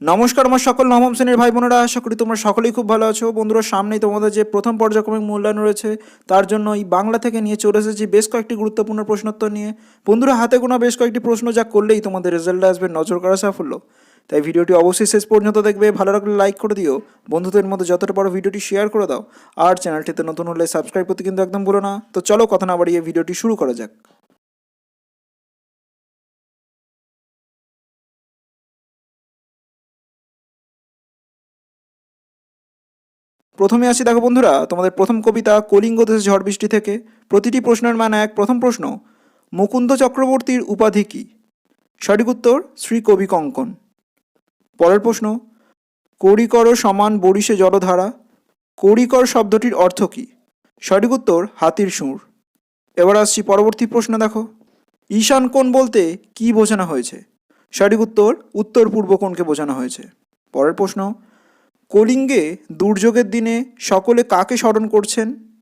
নমস্কার আমার সকল নবম শ্রেণির ভাই বোনেরা, আশা করি তোমরা সকলেই খুব ভালো আছো। বন্ধুরা, সামনেই তোমাদের যে প্রথম পর্যায়ক্রমিক মূল্যায়ন রয়েছে, তার জন্য এই বাংলা থেকে নিয়ে চলে এসেছি বেশ কয়েকটি গুরুত্বপূর্ণ প্রশ্নোত্তর নিয়ে। বন্ধুরা, হাতে গোনা বেশ কয়েকটি প্রশ্ন, যা করলেই তোমাদের রেজাল্ট আসবে নজর করা সাফল্য। তাই ভিডিওটি অবশ্যই শেষ পর্যন্ত দেখবে, ভালো লাগলে লাইক করে দিও। বন্ধুদের মধ্যে যতটা পারো ভিডিওটি শেয়ার করে দাও। আর চ্যানেলটিতে নতুন হলে সাবস্ক্রাইব করতে কিন্তু একদম ভুলো না। তো চলো কথা না বাড়িয়ে ভিডিওটি শুরু করা যাক। প্রথমে আসি, দেখো বন্ধুরা, তোমাদের প্রথম কবিতা কলিঙ্গ দেশে ঝড় বৃষ্টি থেকে। প্রতিটি প্রশ্নের মান এক। প্রথম প্রশ্ন, মুকুন্দ চক্রবর্তীর উপাধি কী? সঠিক উত্তর, শ্রী কবি কঙ্কন। পরের প্রশ্ন করিকর সমান বরিশে জলধারা করিকর শব্দটির অর্থ কী? সঠিক উত্তর, হাতির সুর। এবার আসছি পরবর্তী প্রশ্ন, দেখো, ঈশান কোণ বলতে কি বোঝানো হয়েছে? সঠিক উত্তর উত্তর পূর্ব কোণকে বোঝানো হয়েছে। পরের প্রশ্ন কলিঙ্গে দুর্যোগের দিনে সকলে কাকে স্মরণ করছেন?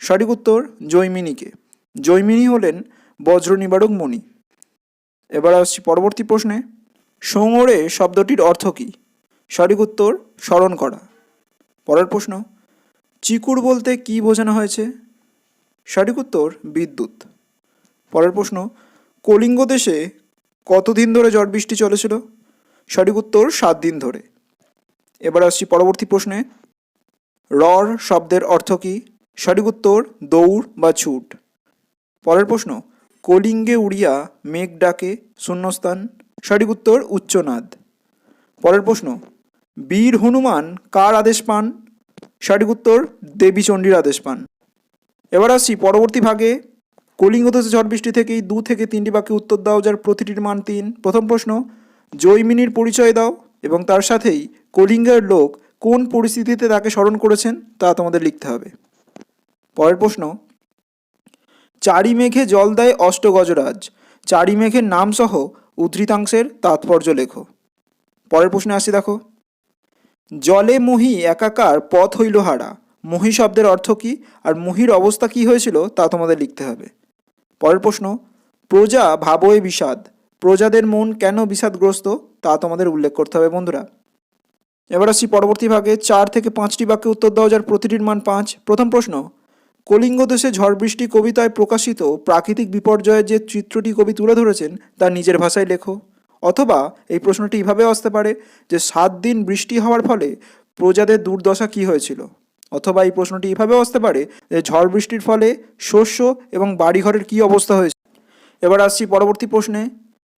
সঠিক উত্তর, জৈমিনীকে। জৈমিনী হলেন বজ্র নিবারক মণি এবার আসছি পরবর্তী প্রশ্নে। সোঙরে শব্দটির অর্থ কী? সঠিক উত্তর, স্মরণ করা। পরের প্রশ্ন, চিকুর বলতে কি বোঝানো হয়েছে? সঠিক উত্তর, বিদ্যুৎ। পরের প্রশ্ন, কলিঙ্গ দেশে কতদিন ধরে ঝড় বৃষ্টি চলেছিল? সঠিক উত্তর, সাত দিন ধরে। এবার আসছি পরবর্তী প্রশ্নে। রর শব্দের অর্থ কী? সঠিক উত্তর, দৌড় বা ছুট। পরের প্রশ্ন, কলিঙ্গে উড়িয়া মেঘ ডাকে শূন্যস্থান। সঠিক উত্তর, উচ্চনাদ। পরের প্রশ্ন, বীর হনুমান কার আদেশ পান? সঠিক উত্তর দেবীচণ্ডীর আদেশ পান। এবার আসছি পরবর্তী ভাগে। কলিঙ্গ ঝড় বৃষ্টি থেকেই দু থেকে তিনটি বাক্যে উত্তর দাও, যার প্রতিটির মান তিন। প্রথম প্রশ্ন, জৈমিনীর পরিচয় দাও এবং তার সাথেই কলিঙ্গের লোক কোন পরিস্থিতিতে তাকে স্মরণ করেছেন তা তোমাদের লিখতে হবে। পরের প্রশ্ন চারি মেঘে জল দেয় অষ্টগজরাজ চারি মেঘের নামসহ উদ্ধৃতাংশের তাৎপর্য লেখো। পরের প্রশ্নে আসি দেখো, জলে মহি একাকার পথ হইল হারা, মহি শব্দের অর্থ কী আর মহির অবস্থা কী হয়েছিল তা তোমাদের লিখতে হবে। পরের প্রশ্ন, প্রজা ভাবয়ে বিষাদ, প্রজাদের মন কেন বিষাদগ্রস্ত তা তোমাদের উল্লেখ করতে হবে বন্ধুরা। এবার আসছি পরবর্তী ভাগে। চার থেকে পাঁচটি বাক্যে উত্তর দেওয়া যার প্রতিটির মান পাঁচ। প্রথম প্রশ্ন, কলিঙ্গ দেশে ঝড় বৃষ্টি কবিতায় প্রকাশিত প্রাকৃতিক বিপর্যয়ের যে চিত্রটি কবি তুলে ধরেছেন, তা নিজের ভাষায় লেখো। অথবা এই প্রশ্নটি এইভাবেও আসতে পারে যে, সাত দিন বৃষ্টি হওয়ার ফলে প্রজাদের দুর্দশা কী হয়েছিল? অথবা এই প্রশ্নটি এইভাবেও আসতে পারে যে, ঝড় বৃষ্টির ফলে শস্য এবং বাড়িঘরের কী অবস্থা হয়েছে? এবার আসছি পরবর্তী প্রশ্নে।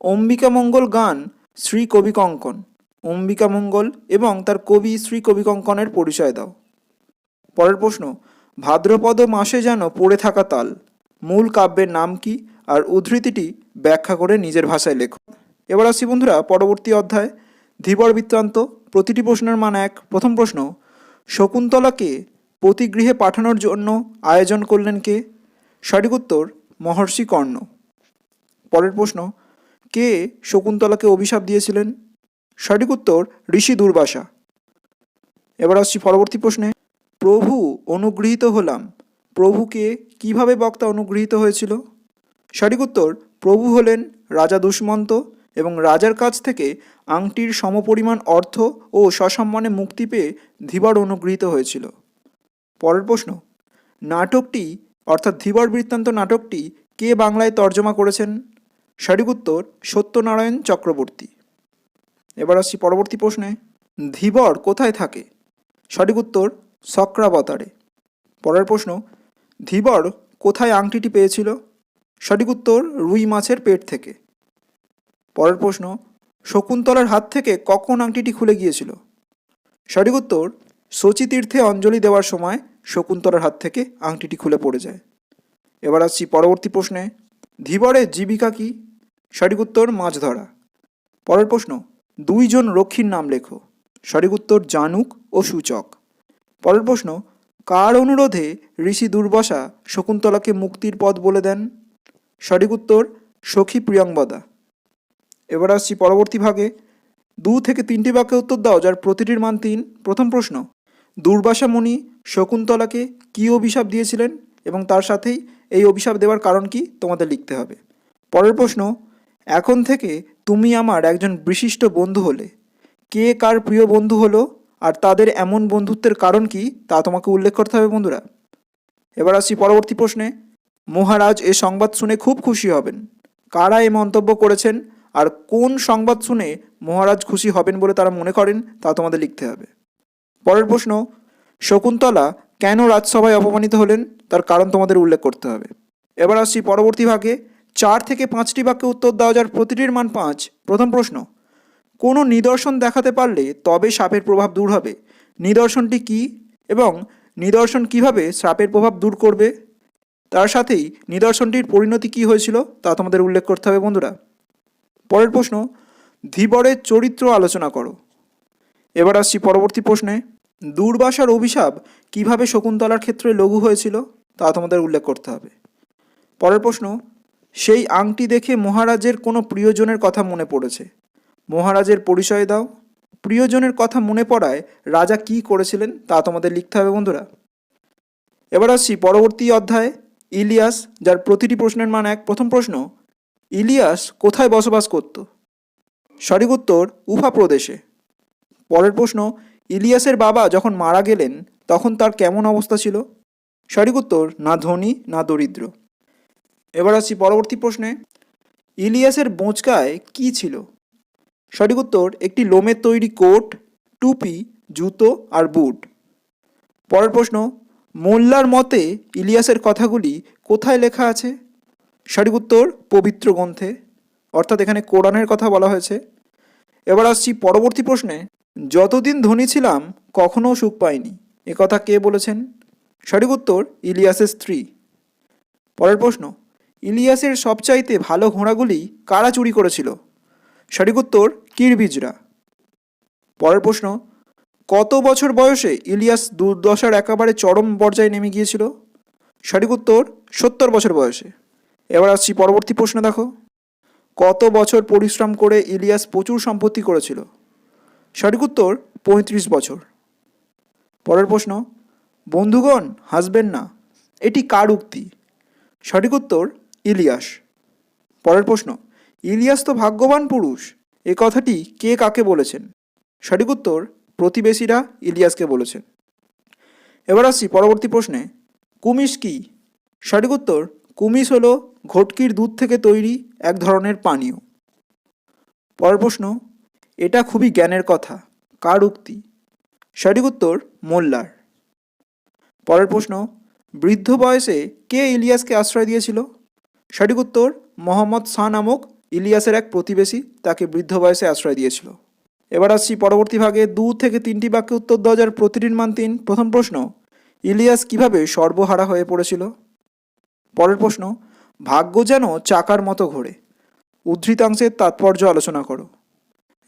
অম্বিকা মঙ্গল গান শ্রী কবি কঙ্কন। অম্বিকা মঙ্গল এবং তার কবি শ্রী কবি কঙ্কনের পরিচয় দাও। পরের প্রশ্ন, ভাদ্রপদ মাসে যেন পড়ে থাকা তাল, মূল কাব্যের নাম কি আর উদ্ধৃতিটি ব্যাখ্যা করে নিজের ভাষায় লেখো। এবার আসছি বন্ধুরা পরবর্তী অধ্যায়, ধীবর বৃত্তান্ত, প্রতিটি প্রশ্নের মান এক। প্রথম প্রশ্ন শকুন্তলাকে প্রতিগৃহে পাঠানোর জন্য আয়োজন করলেন কে? সঠিক উত্তর, মহর্ষি কর্ণ। পরের প্রশ্ন, কে শকুন্তলাকে অভিশাপ দিয়েছিলেন? সঠিক উত্তর ঋষি দুর্বাসা। এবার আসছি পরবর্তী প্রশ্নে। প্রভু অনুগৃহীত হলাম। প্রভুকে কীভাবে বক্তা অনুগৃহীত হয়েছিল? সঠিক উত্তর, প্রভু হলেন রাজা দুষ্মন্ত এবং রাজার কাছ থেকে আংটির সমপরিমাণ অর্থ ও সসম্মানে মুক্তি পেয়ে ধীবর অনুগৃহীত হয়েছিল। পরের প্রশ্ন, নাটকটি, অর্থাৎ ধীবর বৃত্তান্ত নাটকটি কে বাংলায় তর্জমা করেছেন? সঠিক উত্তর, সত্যনারায়ণ চক্রবর্তী। এবার আসছি পরবর্তী প্রশ্নে। ধীবর কোথায় থাকে? সঠিক উত্তর চক্রাবতারে পরের প্রশ্ন, ধীবর কোথায় আংটিটি পেয়েছিল? সঠিক উত্তর, রুই মাছের পেট থেকে। পরের প্রশ্ন, শকুন্তলার হাত থেকে কখন আংটিটি খুলে গিয়েছিল? সঠিক উত্তর, শচী তীর্থে অঞ্জলি দেওয়ার সময় শকুন্তলার হাত থেকে আংটিটি খুলে পড়ে যায়। এবার আসছি পরবর্তী প্রশ্নে, ধীবরের জীবিকা কি? সঠিক উত্তর, মাছ ধরা। পরের প্রশ্ন দুইজন রক্ষীর নাম লেখো। সঠিক উত্তর জানুক ও সূচক। পরের প্রশ্ন, কার অনুরোধে ঋষি দুর্বাসা শকুন্তলাকে মুক্তির পথ বলে দেন? সঠিক উত্তর, সখী প্রিয়ংবদা এবার আসছি পরবর্তী ভাগে। দু থেকে তিনটি বাক্যে উত্তর দাও, যার প্রতিটির মান তিন। প্রথম প্রশ্ন, দুর্বাসা মুনি শকুন্তলাকে কী অভিশাপ দিয়েছিলেন? এবং তার সাথেই এই অভিশাপ দেওয়ার কারণ কি? তোমাদের লিখতে হবে। পরের প্রশ্ন এখন থেকে তুমি আমার একজন বিশিষ্ট বন্ধু হলে। কে কার প্রিয় বন্ধু হলো আর তাদের এমন বন্ধুত্বের কারণ কি তা তোমাকে উল্লেখ করতে হবে বন্ধুরা। এবার আসছি পরবর্তী প্রশ্নে। মহারাজ এ সংবাদ শুনে খুব খুশি হবেন। কারা এ মন্তব্য করেছেন আর কোন সংবাদ শুনে মহারাজ খুশি হবেন বলে তারা মনে করেন তা তোমাদের লিখতে হবে। পরের প্রশ্ন, শকুন্তলা কেন রাজসভায় অপমানিত হলেন তার কারণ তোমাদের উল্লেখ করতে হবে। এবার আসছি পরবর্তী ভাগে। চার থেকে পাঁচটি বাক্যে উত্তর দেওয়া যার প্রতিটির মান পাঁচ। প্রথম প্রশ্ন, কোনো নিদর্শন দেখাতে পারলে তবে সাপের প্রভাব দূর হবে। নিদর্শনটি কি এবং নিদর্শন কীভাবে সাপের প্রভাব দূর করবে? তার সাথেই নিদর্শনটির পরিণতি কি হয়েছিল তা তোমাদের উল্লেখ করতে হবে বন্ধুরা। পরের প্রশ্ন, ধীবরের চরিত্র আলোচনা করো। এবার আসছি পরবর্তী প্রশ্নে, দুর্বাসার অভিশাপ কীভাবে শকুন্তলার ক্ষেত্রে লঘু হয়েছিল তা তোমাদের উল্লেখ করতে হবে। পরের প্রশ্ন সেই আংটি দেখে মহারাজের কোনো প্রিয়জনের কথা মনে পড়েছে। মহারাজের পরিচয় দাও। প্রিয়জনের কথা মনে পড়ায় রাজা কি করেছিলেন তা তোমাদের লিখতে হবে বন্ধুরা। এবার আসছি পরবর্তী অধ্যায়। ইলিয়াস, যার প্রতিটি প্রশ্নের মান এক, প্রথম প্রশ্ন, ইলিয়াস কোথায় বসবাস করত? সঠিক উত্তর, উফা প্রদেশে। পরের প্রশ্ন, ইলিয়াসের বাবা যখন মারা গেলেন, তখন তার কেমন অবস্থা ছিল? সঠিক উত্তর, না ধনী, না দরিদ্র। এবার আসছি পরবর্তী প্রশ্নে। ইলিয়াসের বোঁচকায় কি ছিল? সঠিক উত্তর, একটি লোমের তৈরি কোট, টুপি, জুতো আর বুট। পরের প্রশ্ন, মোল্লার মতে ইলিয়াসের কথাগুলি কোথায় লেখা আছে? সঠিক উত্তর, পবিত্র গ্রন্থে, অর্থাৎ এখানে কোরআনের কথা বলা হয়েছে। এবার আসছি পরবর্তী প্রশ্নে, যতদিন ধনী ছিলাম কখনও সুখ পাইনি। এ কথা কে বলেছেন? সঠিক উত্তর, ইলিয়াসের স্ত্রী। পরের প্রশ্ন ইলিয়াসের সবচাইতে ভালো ঘোড়াগুলি কারা চুরি করেছিল? সঠিক উত্তর, কিরবিজরা। পরের প্রশ্ন, কত বছর বয়সে ইলিয়াস দুর্দশার একেবারে চরম পর্যায়ে নেমে গিয়েছিল? সঠিক উত্তর, সত্তর বছর বয়সে। এবার আসছি পরবর্তী প্রশ্ন দেখো। কত বছর পরিশ্রম করে ইলিয়াস প্রচুর সম্পত্তি করেছিল? সঠিক উত্তর, পঁয়ত্রিশ বছর। পরের প্রশ্ন, বন্ধুগণ, হাসবেন না, এটি কার উক্তি? সঠিক উত্তর ইলিয়াস। পরের প্রশ্ন, ইলিয়াস তো ভাগ্যবান পুরুষ, এ কথাটি কে কাকে বলেছেন? সঠিক উত্তর, প্রতিবেশীরা ইলিয়াসকে বলেছেন। এবার আসছি পরবর্তী প্রশ্নে, কুমিশ কি? সঠিক উত্তর, কুমিশ হলো ঘটকির দুধ থেকে তৈরি এক ধরনের পানীয়। পরের প্রশ্ন, এটা খুবই জ্ঞানের কথা, কার উক্তি? সঠিক উত্তর, মোল্লার। পরের প্রশ্ন, বৃদ্ধ বয়সে কে ইলিয়াসকে আশ্রয় দিয়েছিল? সঠিক উত্তর, মোহাম্মদ শাহ নামক ইলিয়াসের এক প্রতিবেশী তাকে বৃদ্ধ বয়সে আশ্রয় দিয়েছিল। এবার আসছি পরবর্তী ভাগে। দু থেকে তিনটি বাক্যে উত্তর দেওয়া যার প্রতিটির মান তিন। প্রথম প্রশ্ন, ইলিয়াস কীভাবে সর্বহারা হয়ে পড়েছিল? পরের প্রশ্ন, ভাগ্য যেন চাকার মতো ঘোরে। উদ্ধৃতাংশের তাৎপর্য আলোচনা করো।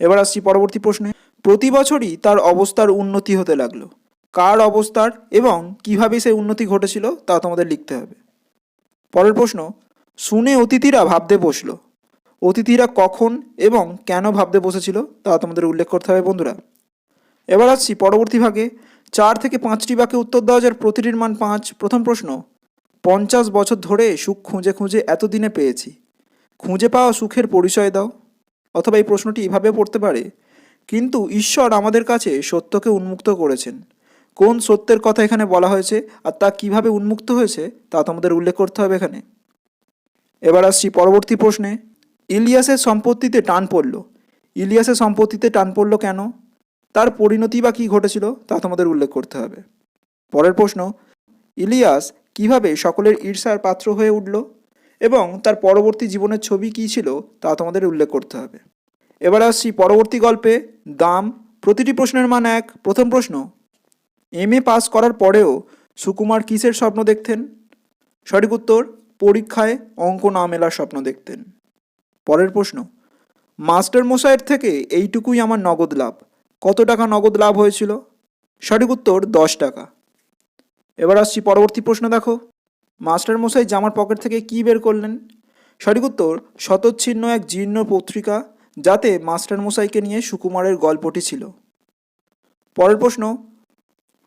এবার আসছি পরবর্তী প্রশ্নে। প্রতি বছরই তার অবস্থার উন্নতি হতে লাগল। কার অবস্থার এবং কীভাবে সেই উন্নতি ঘটেছিল তা তোমাদের লিখতে হবে। পরের প্রশ্ন শুনে অতিথিরা ভাবতে বসল। অতিথিরা কখন এবং কেন ভাবতে বসেছিল তা তোমাদের উল্লেখ করতে হবে বন্ধুরা। এবার আসছি পরবর্তী ভাগে। চার থেকে পাঁচটি বাক্যে উত্তর দেওয়া যার প্রতিটির মান পাঁচ। প্রথম প্রশ্ন, পঞ্চাশ বছর ধরে সুখ খুঁজে খুঁজে এতদিনে পেয়েছি। খুঁজে পাওয়া সুখের পরিচয় দাও। অথবা এই প্রশ্নটি এভাবে পড়তে পারে, কিন্তু ঈশ্বর আমাদের কাছে সত্যকে উন্মুক্ত করেছেন। কোন সত্যের কথা এখানে বলা হয়েছে আর তা কীভাবে উন্মুক্ত হয়েছে তা তোমাদের উল্লেখ করতে হবে এখানে। এবার আসছি পরবর্তী প্রশ্নে। ইলিয়াসের সম্পত্তিতে টান পড়ল। ইলিয়াসের সম্পত্তিতে টান পড়ল কেন? তার পরিণতি বা কী ঘটেছিল তা তোমাদের উল্লেখ করতে হবে। পরের প্রশ্ন, ইলিয়াস কীভাবে সকলের ঈর্ষার পাত্র হয়ে উঠল এবং তার পরবর্তী জীবনের ছবি কী ছিল তা তোমাদের উল্লেখ করতে হবে। এবার আসছি পরবর্তী গল্পে, দাম, প্রতিটি প্রশ্নের মান এক। প্রথম প্রশ্ন, এম এ পাস করার পরেও সুকুমার কিসের স্বপ্ন দেখতেন? সঠিক উত্তর পরীক্ষায় অঙ্ক না মেলার স্বপ্ন দেখতেন। পরের প্রশ্ন, মাস্টার মশাইয়ের থেকে এইটুকুই আমার নগদ লাভ। কত টাকা নগদ লাভ হয়েছিল? সঠিক উত্তর, দশ টাকা। এবার আসছি পরবর্তী প্রশ্ন দেখো। মাস্টার মশাই জামার পকেট থেকে কী বের করলেন? সঠিক উত্তর শতচ্ছিন্ন এক জীর্ণ পত্রিকা যাতে মাস্টার মশাইকে নিয়ে সুকুমারের গল্পটি ছিল। পরের প্রশ্ন,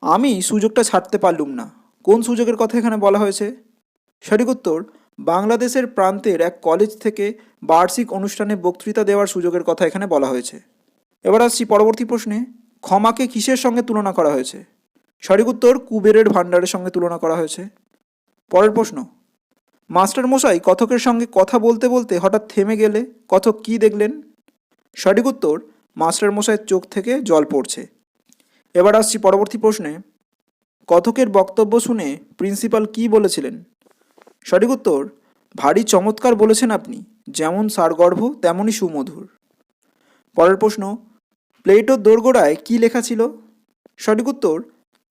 আমি সুযোগটা ছাড়তে পারলুম না। কোন সুযোগের কথা এখানে বলা হয়েছে? সঠিক উত্তর, বাংলাদেশের প্রান্তের এক কলেজ থেকে বার্ষিক অনুষ্ঠানে বক্তৃতা দেওয়ার সুযোগের কথা এখানে বলা হয়েছে। এবার আসছি পরবর্তী প্রশ্নে, ক্ষমাকে কিসের সঙ্গে তুলনা করা হয়েছে? সঠিক উত্তর, কুবেরের ভাণ্ডারের সঙ্গে তুলনা করা হয়েছে। পরের প্রশ্ন, মাস্টার মশাই কথকের সঙ্গে কথা বলতে বলতে হঠাৎ থেমে গেলে কথক কি দেখলেন? সঠিক উত্তর, মাস্টার মশাইয়ের চোখ থেকে জল পড়ছে। এবার আসছি পরবর্তী প্রশ্নে, কথকের বক্তব্য শুনে প্রিন্সিপাল কি বলেছিলেন? সঠিক উত্তর, ভারী চমৎকার বলেছেন আপনি, যেমন সারগর্ভ, তেমনই সুমধুর। পরের প্রশ্ন প্লেটোর দোরগোড়ায় কি লেখা ছিল? সঠিক উত্তর,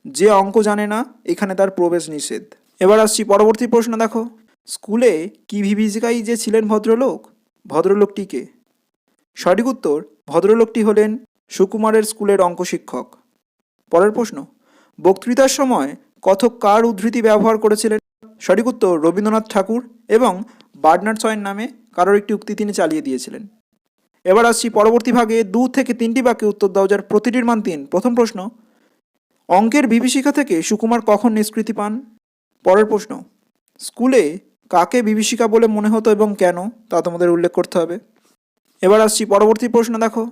যে অঙ্ক জানে না, এখানে তার প্রবেশ নিষেধ। এবার আসছি পরবর্তী প্রশ্ন, দেখো। স্কুলে কি বিভীষিকাই যে ছিলেন ভদ্রলোক? ভদ্রলোকটিকে সঠিক উত্তর, ভদ্রলোকটি হলেন সুকুমারের স্কুলের অঙ্ক শিক্ষক। পরের প্রশ্ন, বক্তৃতার সময় কথক কার উদ্ধৃতি ব্যবহার করেছিলেন? সঠিক উত্তর রবীন্দ্রনাথ ঠাকুর এবং বার্নার্ড সয়েন নামে কারোর একটি উক্তি তিনি চালিয়ে দিয়েছিলেন। এবার আসছি পরবর্তী ভাগে দু থেকে তিনটি বাক্যে উত্তর দাও, যার প্রতিটির মান তিন। প্রথম প্রশ্ন, অঙ্কের বিভীষিকা থেকে সুকুমার কখন নিষ্কৃতি পান? পরের প্রশ্ন, স্কুলে কাকে বিভীষিকা বলে মনে হতো এবং কেন, তা তোমাদের উল্লেখ করতে হবে। এবার আসছি পরবর্তী প্রশ্ন, দেখো,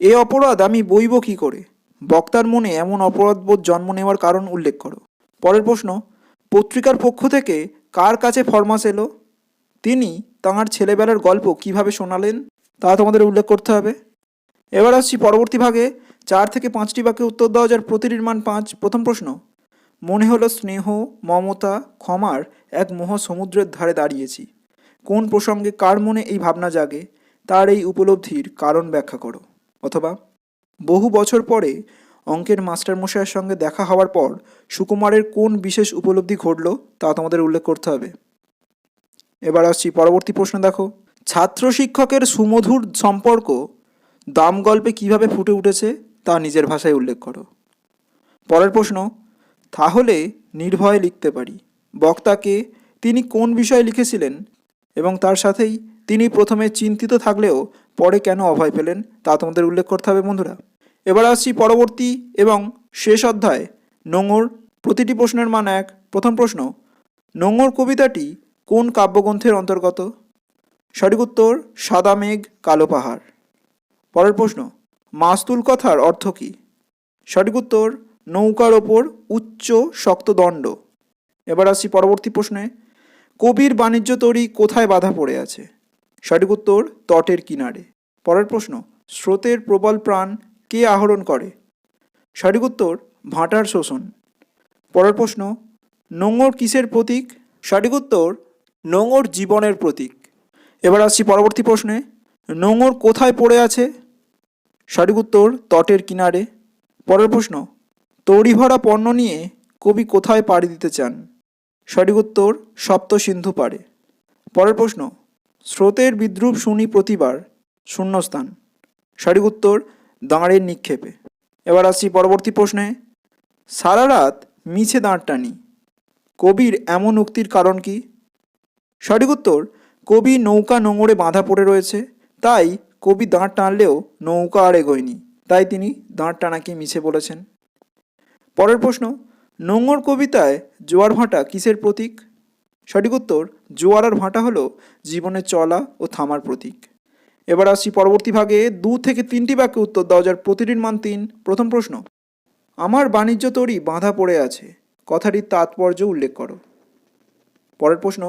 এ অপরাধ আমি বইব কি করে? বক্তার মনে এমন অপরাধবোধ জন্ম নেওয়ার কারণ উল্লেখ করো। পরের প্রশ্ন পত্রিকার পক্ষ থেকে কার কাছে ফরমাস এলো? তিনি তাঁর ছেলেবেলার গল্প কীভাবে শোনালেন, তা তোমাদের উল্লেখ করতে হবে। এবার আসছি পরবর্তী ভাগে। চার থেকে পাঁচটি বাক্যে উত্তর দেওয়া যার প্রতিটির মান পাঁচ। প্রথম প্রশ্ন, মনে হলো স্নেহ, মমতা, ক্ষমার এক মহা সমুদ্রের ধারে দাঁড়িয়েছি। কোন প্রসঙ্গে কার মনে এই ভাবনা জাগে? তার এই উপলব্ধির কারণ ব্যাখ্যা করো। অথবা, বহু বছর পরে অঙ্কের মাস্টারমশাইয়ের সঙ্গে দেখা হওয়ার পর সুকুমারের কোন বিশেষ উপলব্ধি ঘটল তা তোমাদের উল্লেখ করতে হবে। এবার আসছি পরবর্তী প্রশ্ন দেখো। ছাত্র শিক্ষকের সুমধুর সম্পর্ক দাম গল্পে কীভাবে ফুটে উঠেছে তা নিজের ভাষায় উল্লেখ করো। পরের প্রশ্ন, তাহলে নির্ভয়ে লিখতে পারি। বক্তাকে তিনি কোন বিষয়ে লিখেছিলেন এবং তার সাথেই তিনি প্রথমে চিন্তিত থাকলেও পরে কেন অভয় পেলেন তা তোমাদের উল্লেখ করতে হবে বন্ধুরা। এবার আসছি পরবর্তী এবং শেষ অধ্যায়, নোঙর। প্রতিটি প্রশ্নের মান এক। প্রথম প্রশ্ন, নোঙর কবিতাটি কোন কাব্যগ্রন্থের অন্তর্গত? সঠিক উত্তর, সাদা মেঘ, কালো পাহাড়। পরের প্রশ্ন, মাস্তুল কথার অর্থ কী? সঠিক উত্তর, নৌকার ওপর উচ্চ শক্ত দণ্ড। এবার আসছি পরবর্তী প্রশ্নে, কবির বাণিজ্য তরী কোথায় বাধা পড়ে আছে? সঠিক উত্তর, তটের কিনারে। পরের প্রশ্ন, স্রোতের প্রবল প্রাণ কে আহরণ করে? সঠিক উত্তর, ভাঁটার শোষণ। পরের প্রশ্ন, নোঙর কিসের প্রতীক? সঠিক উত্তর, নোঙর জীবনের প্রতীক। এবার আসছি পরবর্তী প্রশ্নে, নোঙর কোথায় পড়ে আছে? সঠিক উত্তর, তটের কিনারে। পরের প্রশ্ন তড়ি ভরা পণ্য নিয়ে কবি কোথায় পাড়ি দিতে চান? সঠিক উত্তর সপ্ত সিন্ধু পাড়ে। পরের প্রশ্ন, স্রোতের বিদ্রুপ শুনি প্রতিবার, শূন্যস্থান। সঠিক উত্তর দাঁড়ের নিক্ষেপে। এবার আসছি পরবর্তী প্রশ্নে। সারা রাত মিছে দাঁড় টানি। কবির এমন উক্তির কারণ কি? সঠিক উত্তর, কবি নৌকা নোঙরে বাঁধা পড়ে রয়েছে, তাই কবি দাঁড় টানলেও নৌকা আর এগোয়নি, তাই তিনি দাঁড় টানাকে মিছে বলেছেন। পরের প্রশ্ন, নোঙর কবিতায় জোয়ার ভাঁটা কিসের প্রতীক? সঠিক উত্তর, জোয়ার আর ভাঁটা হলো জীবনে চলা ও থামার প্রতীক। এবার আসছি পরবর্তী ভাগে। দু থেকে তিনটি বাক্যে উত্তর দেওয়া যার প্রতিটির মান তিন। প্রথম প্রশ্ন, আমার বাণিজ্য তরী বাঁধা পড়ে আছে। কথাটির তাৎপর্য উল্লেখ করো। পরের প্রশ্ন,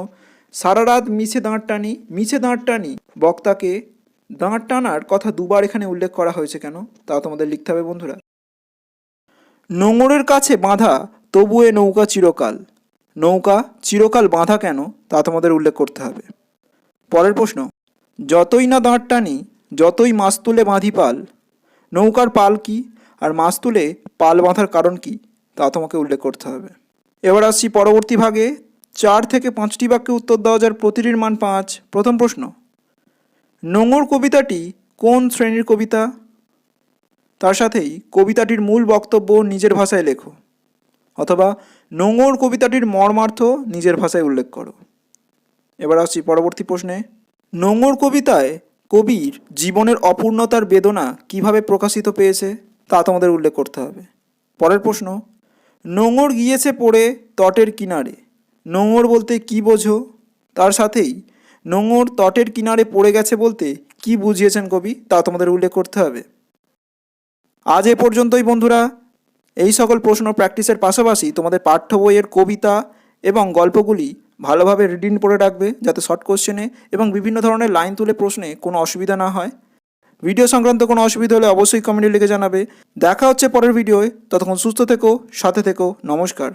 সারা রাত মিছে দাঁড় টানি, মিছে দাঁড় টানি, বক্তাকে দাঁড় টানার কথা দুবার এখানে উল্লেখ করা হয়েছে কেন? তা তোমাদের লিখতে হবে, বন্ধুরা। নোঙরের কাছে বাঁধা তবু এ নৌকা চিরকাল। নৌকা চিরকাল বাঁধা কেন? তা তোমাদের উল্লেখ করতে হবে। পরের প্রশ্ন যতই না দাঁড় টানি, যতই মাছ তুলে বাঁধি পাল, নৌকার পাল কি আর মাছ তুলে পাল বাঁধার কারণ কি, তা তোমাকে উল্লেখ করতে হবে। এবার আসছি পরবর্তী ভাগে। চার থেকে পাঁচটি বাক্যে উত্তর দেওয়া যার প্রতিটির মান পাঁচ। প্রথম প্রশ্ন, নোঙর কবিতাটি কোন শ্রেণির কবিতা? তার সাথেই কবিতাটির মূল বক্তব্য নিজের ভাষায় লেখো, অথবা নোঙর কবিতাটির মর্মার্থ নিজের ভাষায় উল্লেখ করো। এবার আসছি পরবর্তী প্রশ্নে। নোঙর কবিতায় কবির জীবনের অপূর্ণতার বেদনা কীভাবে প্রকাশিত পেয়েছে, তা তোমাদের উল্লেখ করতে হবে। পরের প্রশ্ন, নোঙর গিয়েছে পড়ে তটের কিনারে। নোঙর বলতে কি বোঝো? তার সাথেই, নোঙর তটের কিনারে পড়ে গেছে বলতে কি বুঝিয়েছেন কবি, তা তোমাদের উল্লেখ করতে হবে। আজ এ পর্যন্তই বন্ধুরা। এই সকল প্রশ্ন প্র্যাকটিসের পাশাপাশি তোমাদের পাঠ্য বইয়ের কবিতা এবং গল্পগুলি ভালোভাবে রিডিং পড়ে রাখবে, যাতে শর্ট কোশ্চেনে এবং বিভিন্ন ধরনের লাইন তুলে প্রশ্নে কোনো অসুবিধা না হয়। ভিডিও সংক্রান্ত কোনো অসুবিধা হলে অবশ্যই কমেন্টে লিখে জানাবে। দেখা হচ্ছে পরের ভিডিওয় ততক্ষণ সুস্থ থেকো, সাথে থেকো। নমস্কার।